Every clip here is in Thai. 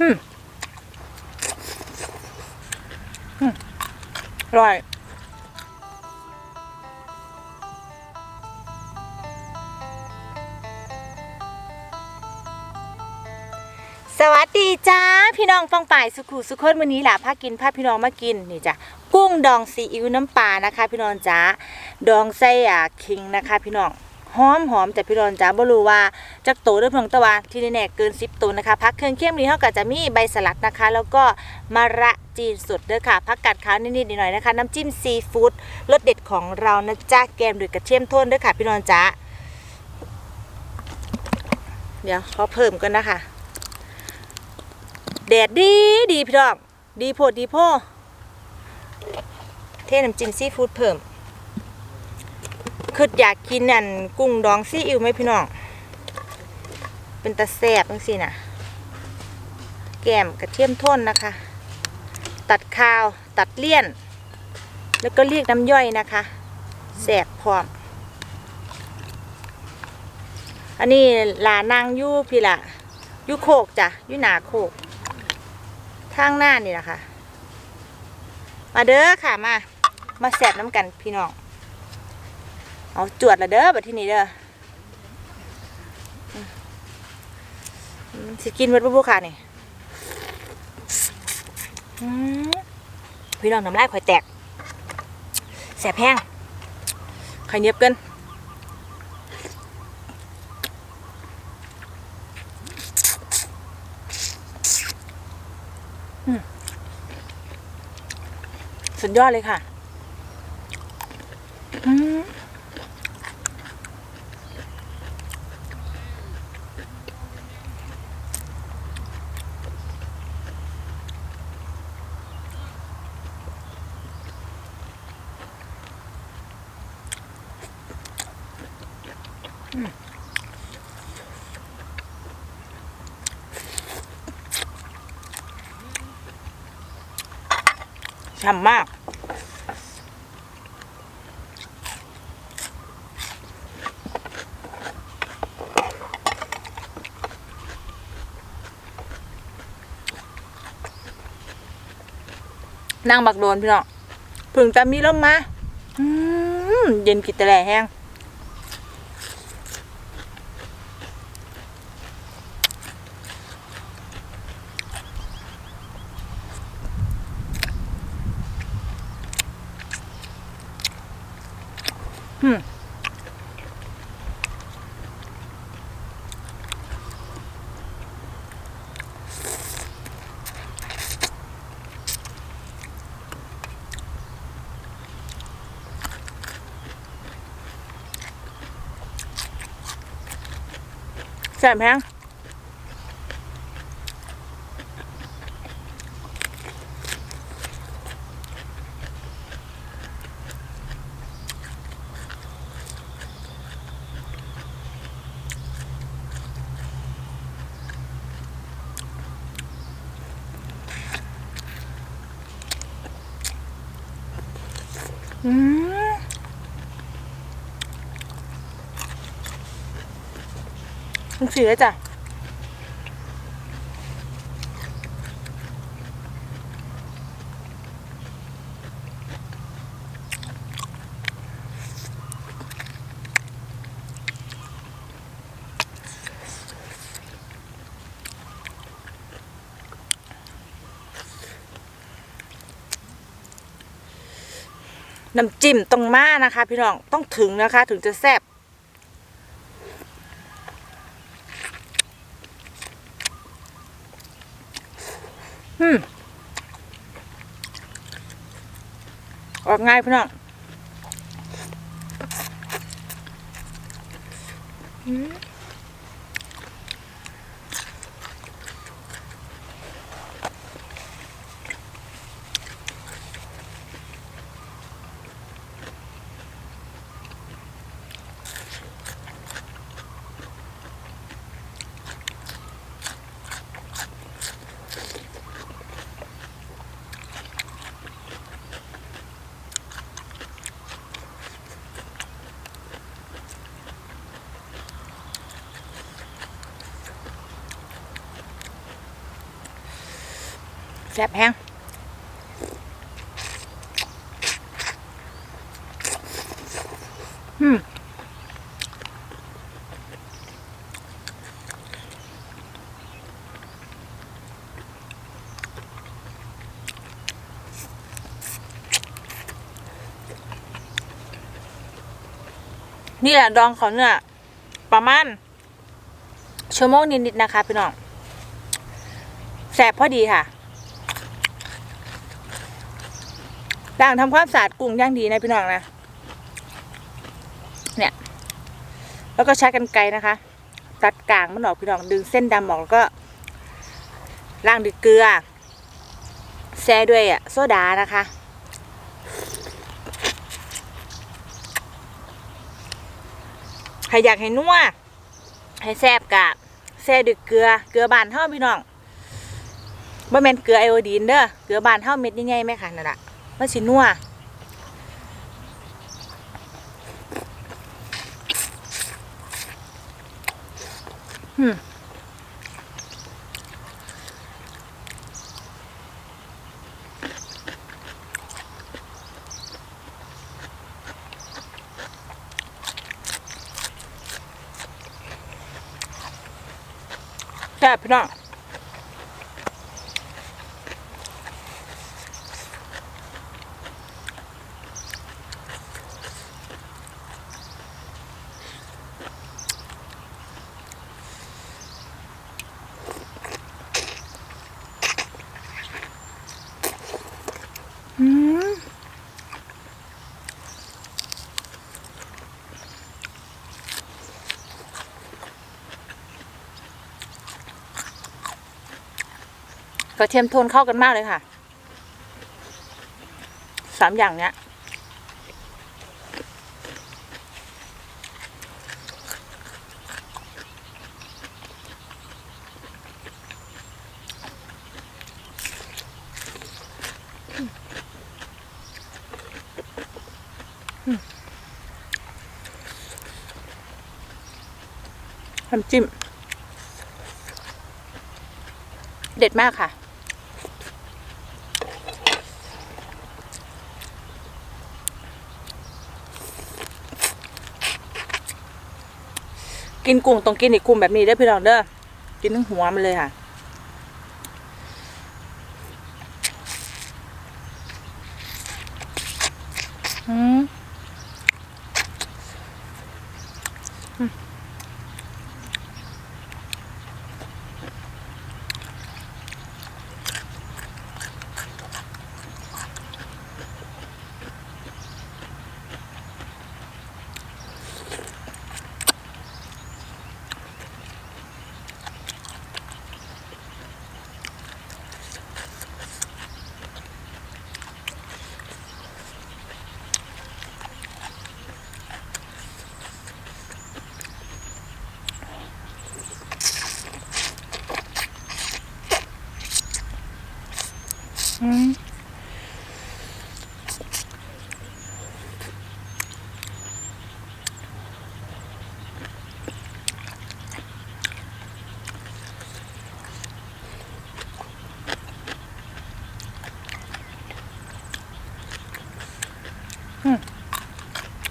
อร่อยสวัสดีจ้าพี่น้องฟองป่ายสุขุสุขคนวันนี้หล่ะพากินพาพี่น้องมากินนี่จ้ะกุ้งดองซีอิ๊วน้ำปลานะคะ พี่น้องจ้าดองไส้อะคิงนะคะ พี่น้อง หอมหอมแต่พี่น้องจ้าบ่รู้ว่าจักโตหรือเพียงตะวันที่แน่เกิน 10ตัวนะคะพักเครื่องเคียมนี้เฮาก็จะมีใบสลัดนะคะ แล้วก็มะระจีนสดเด้อค่ะผักกาดขาวนิดๆหน่อยๆนะคะ น้ำจิ้มซีฟู้ดรสเด็ดของเรานะจ้าแกมด้วยกระเทียมโทนเด้อค่ะ พี่น้องจ้าเดี๋ยวขอเพิ่มกันนะคะแดดดีดีพี่น้องดีโพดดีโพเทน้ำจิ้มซีฟู้ดเพิ่ม คืออยากกินนั่นกุ้งดองซีอิ๊วไหมพี่น้อง เป็นตะแซบจังสินะแกมกระเทียมท่นนะคะ ตัดข้าวตัดเลี่ยน แล้วก็เรียกน้ำย่อยนะคะแสบพร้อม อันนี้หลานางยู่พี่ละยู่โคกจ้ะยู่หนาโคกทางหน้านี่นะคะมาเด้อค่ะมา มาแสบน้ำกันพี่น้อง เอาจวดละเด้อบัดที่นี่เด้อสิกินวัดบุบุค่ะนี่พี่น้องน้ำลายข่อยแตกแสบแห้งข่อยเนียบเกินสุดยอดเลยค่ะ ฉ่ำมาก นั่งบักโดนพี่น้องพึ่งจะมีลมมา เย็นกิดแต่แหล่แห้ง อืมแมมันสีเลยจ้ะ น้ำจิ้มต้องมานะคะ พี่น้องต้องถึงนะคะ ถึงจะแซ่บอืมออกง่ายพี่น้องอืม ซ่บแห้งอืมนี่แหละดองเขาเนี่ยประมาณชั่วโมงนิดๆนะคะพี่น้องแสบพอดีค่ะ ด่างทำความสะอาดกุ้งย่างดีนะพี่น้องนะ เนี่ย แล้วก็ใช้กันไกรนะคะ ตัดกลางมันออกพี่น้องดึงเส้นดำออกแล้วก็ล้างด้วยเกลือ แช่ด้วยอะโซดานะคะ ใครอยากให้นัวให้แซ่บกะแซ่ด้วยเกลือ เกลือบานเท่าพี่น้องบ่แม่นเกลือไอโอดีนเด้อ เกลือบานเท่าเม็ดใหญ่ๆไหมคะนั่นแหละ มันสินัวอืมแซ่บพี่น้อง กระเทียมโทนเข้ากันมากเลยค่ะ สามอย่างเนี้ย น้ำจิ้ม เด็ดมากค่ะ กินกุ้งต้องกินอีกกุ้งแบบนี้ได้พี่น้องเด้อกินทั้งหัวมันเลยค่ะอืม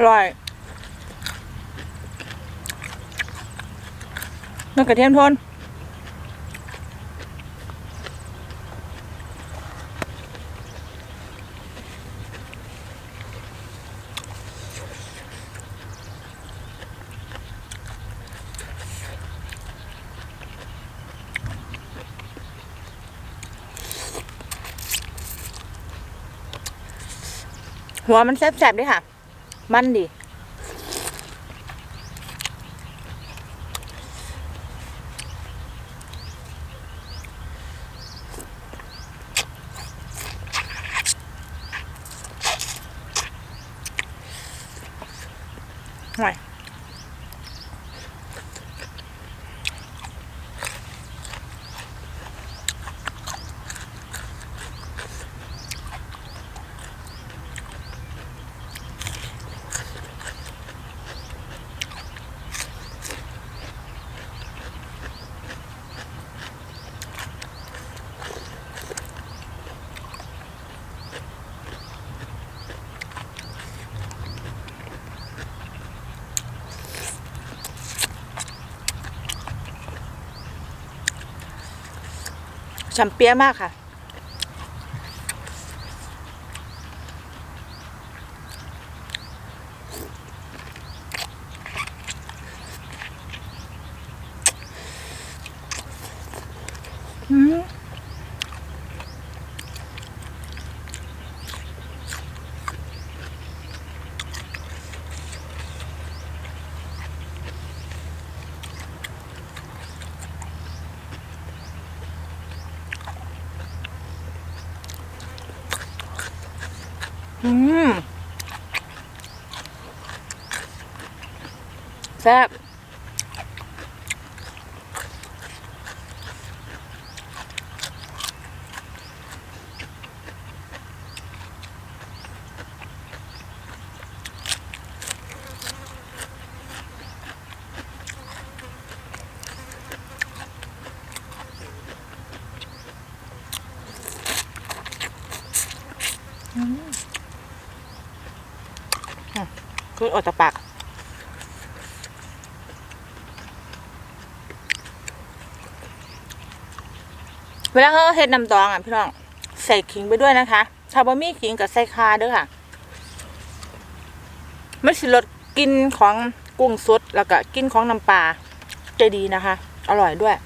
อร่อยน้ำกระเทียมทนหัวมันแซ่บๆด้วยค่ะ มันดีห่วยำเปียมากค่ะ อืม อืมแซ่บ คืออดตะปากเวลาเขาเฮ็ดน้ำตองอะพี่น้องใส่ขิงไปด้วยนะคะ ถ้าบ่มีขิงกับใส่คาเด้วยค่ะมันสิลดกินของกุ้งสดแล้วก็กินของน้ำปลาจะดีนะคะ อร่อยด้วย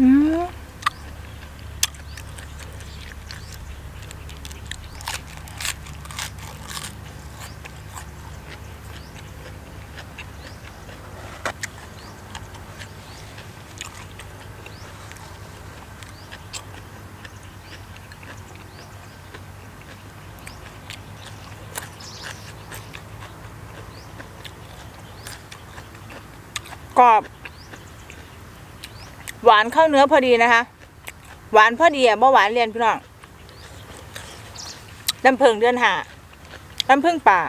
อืม กรอบ หวานเข้าเนื้อพอดีนะคะ หวานพอดีอะเมื่อหวานเรียนพี่น้องลำเพิงเดือนหาลำเพิงป่า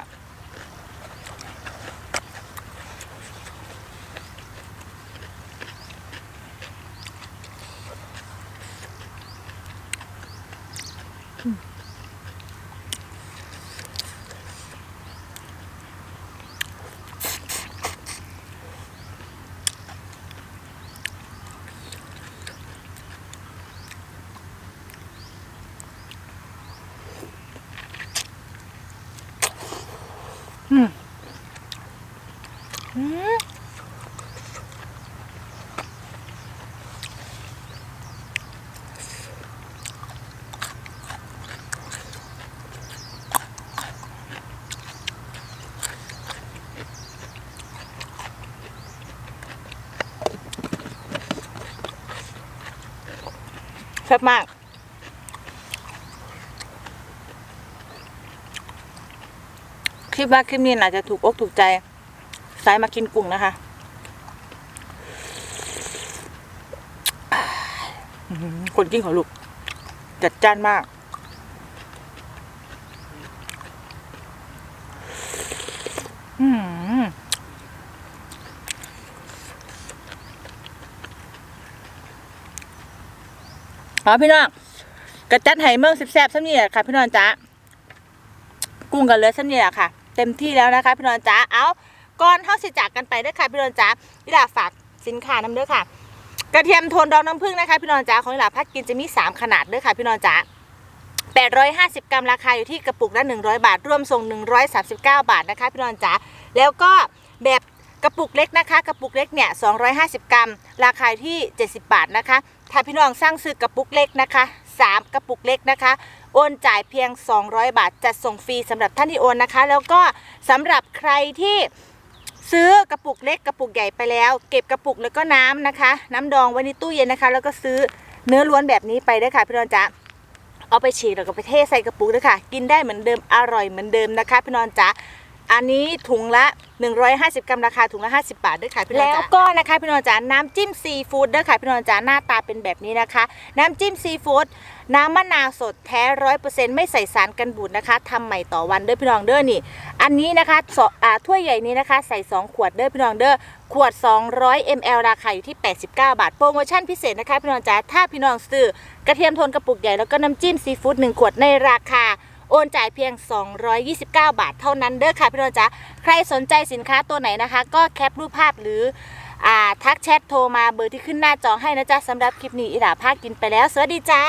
แซ่บมากคิดว่าคลิปนี้น่าจะถูกอกถูกใจ สายมากินกุ้งนะคะคนกินของลูก จัดจ้านมาก อืมอ๋อพี่น้องกระจัดไห่เมืองแซ่บๆซ้ำนี่แหละค่ะ พี่น้องจ๊ะกุ้งกับเลือดเส้นนี่แหละค่ะ เต็มที่แล้วนะคะ พี่นอนจ๋าเอา ก่อนเท่าสิจากกันไปด้วยค่ะพี่นอนจ๋าพี่ดาฝากสินค้านำเด้อค่ะ กระเทียมโทนดองน้ำผึ้งนะคะ พี่นอนจ๋าของพี่ดาพักกินจะมี 3 ขนาดด้อค่ะ พี่นอนจ๋า850 กรัมราคาอยู่ที่กระปุกละ100 บาทรวมส่ง 139 บาทนะคะพี่นอนจ๋าแล้วก็แบบกระปุกเล็กนะคะ กระปุกเล็กเนี่ย250 กรัม ราคาที่ 70 บาทนะคะ ถ้าพี่น้องสร้างซื้อกระปุกเล็กนะคะ 3 กระปุกเล็กนะคะ โอนจ่ายเพียง 200 บาทจัดส่งฟรีสำหรับท่านที่โอนนะคะ แล้วก็สำหรับใครที่ ซื้อกระปุกเล็กกระปุกใหญ่ไปแล้ว เก็บกระปุกแล้วก็น้ำนะคะ น้ำดองไว้ในตู้เย็นนะคะ แล้วก็ซื้อเนื้อล้วนแบบนี้ไปด้วยค่ะพี่นอนจ๊ะเอาไปฉีกแล้วก็ไปเทใส่กระปุกด้วยค่ะ กินได้เหมือนเดิมอร่อยเหมือนเดิมนะคะพี่นอนจ๊ะอันนี้ถุงละ 150 กรัมราคาถุงละ 50 บาทด้วยค่ะพี่นอนจ๊ะแล้วก็นะคะพี่นอนจ๊ะน้ำจิ้มซีฟู้ดด้วยค่ะพี่นอนจ๊ะหน้าตาเป็นแบบนี้นะคะ น้ำจิ้มซีฟู้ด น้ำมะนาวสดแท้ร้อยเปอร์เซ็นต์ไม่ใส่สารกันบูดนะคะทำใหม่ต่อวันเด้อพี่น้องเด้อนี่ อันนี้นะคะสอ่าถ้วยใหญ่นี้นะคะ ใส่ 2 ขวดเด้อพี่น้องเด้อขวด 200 ml ราคาอยู่ที่ 89 บาท โปรโมชั่นพิเศษนะคะพี่น้องจ๋าถ้าพี่น้องซื้อกระเทียมโทนกระปุกใหญ่แล้วก็น้ำจิ้มซีฟู้ด1ขวดในราคาโอนจ่ายเพียง 229 บาทเท่านั้นเด้อค่ะพี่น้องจ๋าใครสนใจสินค้าตัวไหนนะคะ ก็แคปรูปภาพหรืออทักแชทโทรมาเบอร์ที่ขึ้นหน้าจอให้นะจ๊ะสำหรับคลิปนี้อิหลาภาคกินไปแล้ว สวัสดีจ้า